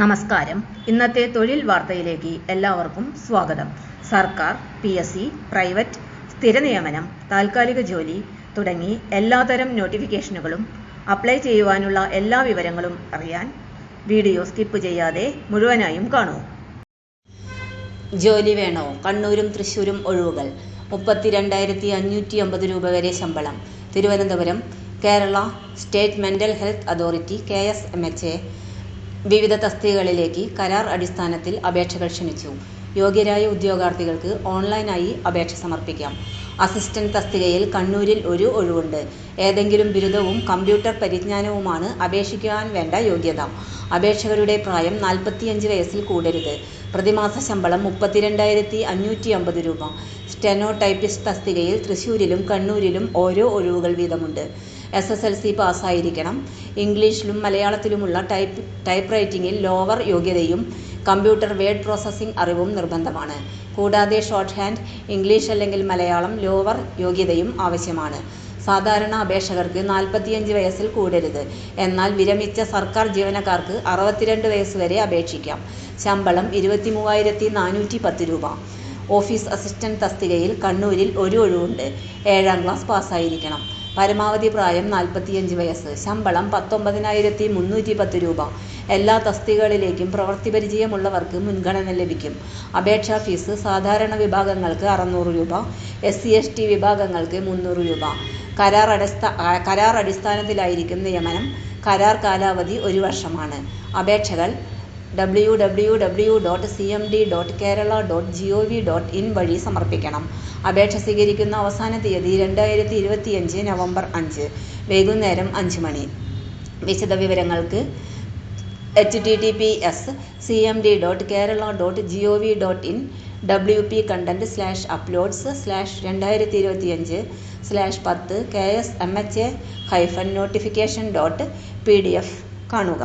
നമസ്കാരം. ഇന്നത്തെ തൊഴിൽ വാർത്തയിലേക്ക് എല്ലാവർക്കും സ്വാഗതം. സർക്കാർ പി എസ് സി പ്രൈവറ്റ് സ്ഥിര നിയമനം താൽക്കാലിക ജോലി തുടങ്ങി എല്ലാതരം നോട്ടിഫിക്കേഷനുകളും അപ്ലൈ ചെയ്യുവാനുള്ള എല്ലാ വിവരങ്ങളും അറിയാൻ വീഡിയോ സ്കിപ്പ് ചെയ്യാതെ മുഴുവനായും കാണൂ. ജോലി വേണോ? കണ്ണൂരും തൃശ്ശൂരും ഒഴിവുകൾ. മുപ്പത്തിരണ്ടായിരത്തി അഞ്ഞൂറ്റി അമ്പത് രൂപ വരെ ശമ്പളം. Thiruvananthapuram Kerala state mental health authority K S M H A. വിവിധ തസ്തികകളിലേക്ക് കരാർ അടിസ്ഥാനത്തിൽ അപേക്ഷകൾ ക്ഷണിച്ചു. യോഗ്യരായ ഉദ്യോഗാർത്ഥികൾക്ക് ഓൺലൈനായി അപേക്ഷ സമർപ്പിക്കാം. അസിസ്റ്റന്റ് തസ്തികയിൽ കണ്ണൂരിൽ ഒരു ഒഴിവുണ്ട്. ഏതെങ്കിലും ബിരുദവും കമ്പ്യൂട്ടർ പരിജ്ഞാനവുമാണ് അപേക്ഷിക്കാൻ വേണ്ട യോഗ്യത. അപേക്ഷകരുടെ പ്രായം നാൽപ്പത്തിയഞ്ച് വയസ്സിൽ കൂടരുത്. പ്രതിമാസ ശമ്പളം മുപ്പത്തിരണ്ടായിരത്തി അഞ്ഞൂറ്റി അമ്പത് രൂപ. സ്റ്റെനോ ടൈപ്പിസ്റ്റ് തസ്തികയിൽ തൃശ്ശൂരിലും കണ്ണൂരിലും ഓരോ ഒഴിവുകൾ വീതമുണ്ട്. എസ് എസ് എൽ സി പാസ്സായിരിക്കണം. ഇംഗ്ലീഷിലും മലയാളത്തിലുമുള്ള ടൈപ്പ് ടൈപ്പ് റൈറ്റിംഗിൽ ലോവർ യോഗ്യതയും കമ്പ്യൂട്ടർ വേഡ് പ്രോസസ്സിംഗ് അറിവും നിർബന്ധമാണ്. കൂടാതെ ഷോർട്ട് ഹാൻഡ് ഇംഗ്ലീഷ് അല്ലെങ്കിൽ മലയാളം ലോവർ യോഗ്യതയും ആവശ്യമാണ്. സാധാരണ അപേക്ഷകർക്ക് നാൽപ്പത്തിയഞ്ച് വയസ്സിൽ കൂടരുത്. എന്നാൽ വിരമിച്ച സർക്കാർ ജീവനക്കാർക്ക് അറുപത്തിരണ്ട് വയസ്സ് വരെ അപേക്ഷിക്കാം. ശമ്പളം ഇരുപത്തി മൂവായിരത്തി നാനൂറ്റി പത്ത് രൂപ. ഓഫീസ് അസിസ്റ്റന്റ് തസ്തികയിൽ കണ്ണൂരിൽ ഒരു ഒഴിവുണ്ട്. ഏഴാം ക്ലാസ് പാസ്സായിരിക്കണം. പരമാവധി പ്രായം നാൽപ്പത്തിയഞ്ച് വയസ്സ്. ശമ്പളം പത്തൊമ്പതിനായിരത്തി മുന്നൂറ്റി പത്ത് രൂപ. എല്ലാ തസ്തികകളിലേക്കും പ്രവൃത്തി പരിചയമുള്ളവർക്ക് മുൻഗണന ലഭിക്കും. അപേക്ഷാ ഫീസ് സാധാരണ വിഭാഗങ്ങൾക്ക് അറുന്നൂറ് രൂപ എസ് സി എസ് ടി വിഭാഗങ്ങൾക്ക് മുന്നൂറ് രൂപ. കരാർ അടിസ്ഥാ കരാർ അടിസ്ഥാനത്തിലായിരിക്കും നിയമനം. കരാർ കാലാവധി ഒരു വർഷമാണ്. അപേക്ഷകൾ W W W dot C M D dot Kerala dot G O V dot in വഴി സമർപ്പിക്കണം. അപേക്ഷ സ്വീകരിക്കുന്ന അവസാന തീയതി രണ്ടായിരത്തി ഇരുപത്തിയഞ്ച് നവംബർ അഞ്ച് വൈകുന്നേരം അഞ്ച് മണി. വിശദവിവരങ്ങൾക്ക് H T T P S C M D dot Kerala dot G O V dot in W P content slash uploads slash രണ്ടായിരത്തി സ്ലാഷ് പത്ത് K S M H A hyphen notification dot P D F കാണുക.